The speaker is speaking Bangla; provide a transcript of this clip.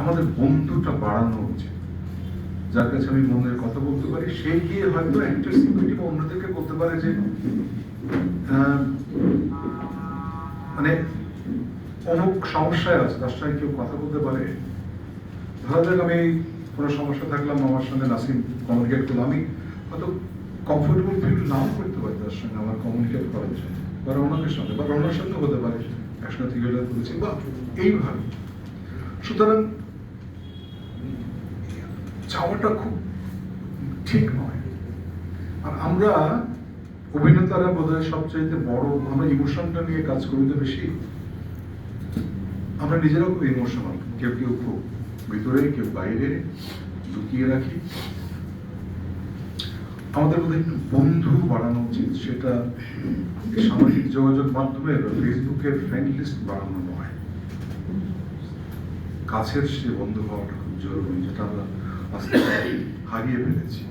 আমাদের বন্ধুটা বাড়ানো উচিত। যার কাছে আমি মনের কথা বলতে পারি, সে গিয়ে হয়তো সিকিউরিটি বা অন্যদেরকে বলতে পারে যে মানে অমুক সমস্যায় আছে, তার সঙ্গে কেউ কথা বলতে পারে। ধরা যাক আমি কোনো সমস্যা থাকলাম, আমার সঙ্গে নাসিম কমিউনিকেট করলাম আমি হয়তো কমফোর্টেবল ফিল নাও করতে পারি তার সঙ্গে আমার কমিউনিকেট করার জন্য, বা রৌনকের সঙ্গে, বা রৌনকের সঙ্গে হতে পারে, একসঙ্গে করেছি, বা এইভাবে। সুতরাং চাওয়াটা খুব ঠিক নয়। আর আমরা অভিনেতারা বোধহয় সবচাইতে বড়, আমরা ইমোশনটা নিয়ে কাজ করি তো বেশি। আমরা নিজেরাও খুব ইমোশনাল, কেউ কেউ খুব ভিতরে, কেউ বাইরে লুকিয়ে রাখি। আমাদের মধ্যে একটু বন্ধু বাড়ানো উচিত, সেটা সামাজিক যোগাযোগ মাধ্যমের ফেসবুকের ফ্রেন্ড লিস্ট বাড়ানো নয়। কাছের সে বন্ধু হওয়াটা খুব জরুরি, যেটা আমরা 忘れてハリエベレチ